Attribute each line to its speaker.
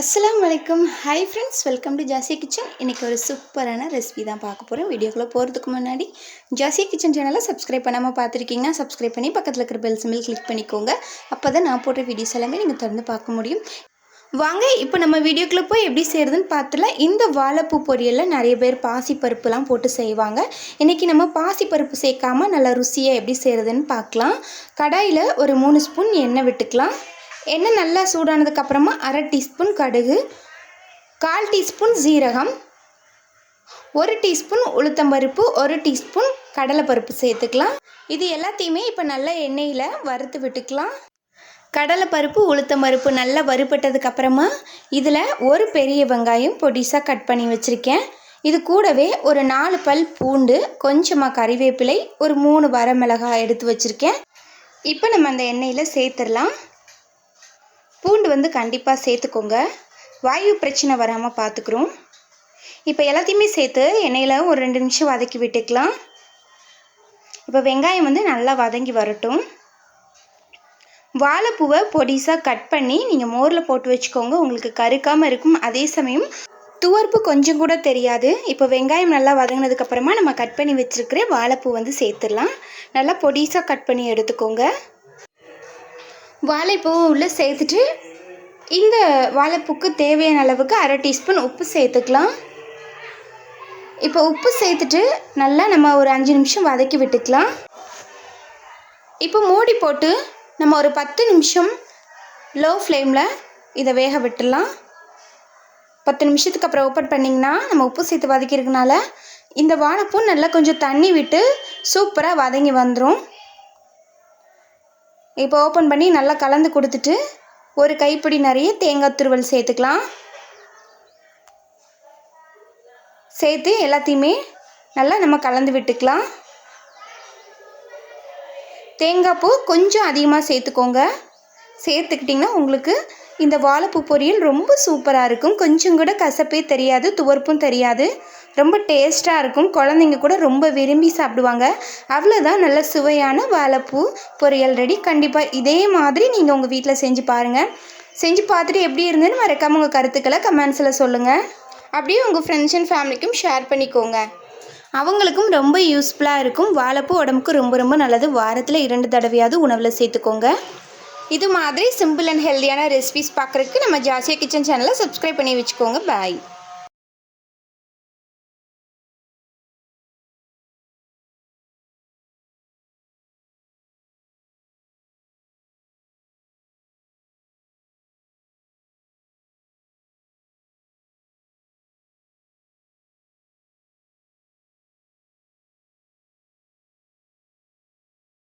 Speaker 1: அஸ்லாம் வலைக்கம் hi friends welcome to Jasi kitchen இன்றைக்கி ஒரு சூப்பரான ரெசிபி தான் பார்க்க போகிறோம் வீடியோக்குள்ளே போகிறதுக்கு முன்னாடி ஜாசி கிச்சன் சேனலை சப்ஸ்கிரைப் பண்ணாமல் பார்த்துருக்கீங்கன்னா சப்ஸ்கிரைப் பண்ணி பக்கத்தில் இருக்கிற பெல் சிம்பிள் கிளிக் பண்ணிக்கோங்க. அப்போ தான் நான் போடுற வீடியோஸ் எல்லாமே நீங்கள் திறந்து பார்க்க முடியும். வாங்க இப்போ நம்ம வீடியோக்குள்ளே போய் எப்படி செய்கிறதுன்னு பார்த்துலாம் இந்த வாழைப்பூ பொரியலில் நிறைய பேர் பாசிப்பருப்புலாம் போட்டு செய்வாங்க. இன்றைக்கி நம்ம பாசிப்பருப்பு சேர்க்காம நல்லா ருசியாக எப்படி செய்கிறதுன்னு பார்க்கலாம். கடாயில் ஒரு மூணு ஸ்பூன் எண்ணெய் விட்டுக்கலாம். எண்ணெய் நல்லா சூடானதுக்கப்புறமா அரை டீஸ்பூன் கடுகு கால் டீஸ்பூன் ஜீரகம் ஒரு டீஸ்பூன் உளுத்தம்பருப்பு ஒரு டீஸ்பூன் கடலைப்பருப்பு சேர்த்துக்கலாம். இது எல்லாத்தையுமே இப்போ நல்லா எண்ணெயில் வறுத்து விட்டுக்கலாம். கடலைப்பருப்பு உளுத்தம்பருப்பு நல்லா வறுபட்டதுக்கப்புறமா இதில் ஒரு பெரிய வெங்காயம் பொடிசாக கட் பண்ணி வச்சுருக்கேன். இது கூடவே ஒரு நாலு பல் பூண்டு கொஞ்சமாக கறிவேப்பிலை ஒரு மூணு வரமிளகாய் எடுத்து வச்சுருக்கேன். இப்போ நம்ம அந்த எண்ணெயில் சேர்த்துடலாம். பூண்டு வந்து கண்டிப்பாக சேர்த்துக்கோங்க. வாயு பிரச்சனை வராமல் பார்த்துக்குறோம் இப்போ எல்லாத்தையுமே சேர்த்து எண்ணெயில் ஒரு ரெண்டு நிமிஷம் வதக்கி விட்டுக்கலாம். இப்போ வெங்காயம் வந்து நல்லா வதங்கி வரட்டும். வாழைப்பூவை பொடிசாக கட் பண்ணி நீங்கள் மோரில் போட்டு வச்சுக்கோங்க. உங்களுக்கு கருக்காமல் இருக்கும். அதே சமயம் துவர்ப்பு கொஞ்சம் கூட தெரியாது. இப்போ வெங்காயம் நல்லா வதங்கினதுக்கப்புறமா நம்ம கட் பண்ணி வச்சுருக்கிற வாழைப்பூ வந்து சேர்த்துடலாம். நல்லா பொடிசாக கட் பண்ணி எடுத்துக்கோங்க. வாழைப்பூவை உள்ளே சேர்த்துட்டு இந்த வாழைப்பூக்கு தேவையான அளவுக்கு அரை டீஸ்பூன் உப்பு சேர்த்துக்கலாம். இப்போ உப்பு சேர்த்துட்டு நல்லா நம்ம ஒரு அஞ்சு நிமிஷம் வதக்கி விட்டுக்கலாம். இப்போ மூடி போட்டு நம்ம ஒரு பத்து நிமிஷம் லோ ஃப்ளேமில் இதை வேக விட்டுடலாம். பத்து நிமிஷத்துக்கு அப்புறம் ஓப்பன் பண்ணிங்கன்னா நம்ம உப்பு சேர்த்து வதக்கிருக்கனால இந்த வாழைப்பூ நல்லா கொஞ்சம் தண்ணி விட்டு சூப்பராக வதங்கி வந்துடும் இப்போ ஓப்பன் பண்ணி நல்லா கலந்து கொடுத்துட்டு ஒரு கைப்பிடி நிறைய தேங்காய் துருவல் சேர்த்துக்கலாம். சேர்த்து எல்லாத்தையுமே நல்லா நம்ம கலந்து விட்டுக்கலாம். தேங்காய் பூ கொஞ்சம் அதிகமாக சேர்த்துக்கோங்க. சேர்த்துக்கிட்டிங்கன்னா உங்களுக்கு இந்த வாழைப்பூ பொரியல் ரொம்ப சூப்பராக இருக்கும். கொஞ்சம் கூட கசப்பே தெரியாது துவர்ப்பும் தெரியாது. ரொம்ப டேஸ்ட்டாக இருக்கும். குழந்தைங்க கூட ரொம்ப விரும்பி சாப்பிடுவாங்க. அவ்வளோதான் நல்ல சுவையான வாழைப்பூ பொரியல் ரெடி. கண்டிப்பாக இதே மாதிரி நீங்கள் உங்கள் வீட்டில் செஞ்சு பாருங்கள் செஞ்சு பார்த்துட்டு எப்படி இருந்ததுன்னு மறக்காமல் உங்கள் கருத்துக்களை கமெண்ட்ஸில் சொல்லுங்கள் அப்படியே உங்கள் ஃப்ரெண்ட்ஸ் அண்ட் ஃபேமிலிக்கும் ஷேர் பண்ணிக்கோங்க. அவங்களுக்கும் ரொம்ப யூஸ்ஃபுல்லாக இருக்கும். வாழைப்பூ உடம்புக்கு ரொம்ப ரொம்ப நல்லது. வாரத்தில் இரண்டு தடவையாவது உணவில் சேர்த்துக்கோங்க. இது மாதிரி சிம்பிள் அண்ட் ஹெல்த்தியான ரெசிபிஸ் பார்க்குறதுக்கு நம்ம ஜாசியா கிச்சன் சேனலை சப்ஸ்கிரைப் பண்ணி வச்சுக்கோங்க. பாய்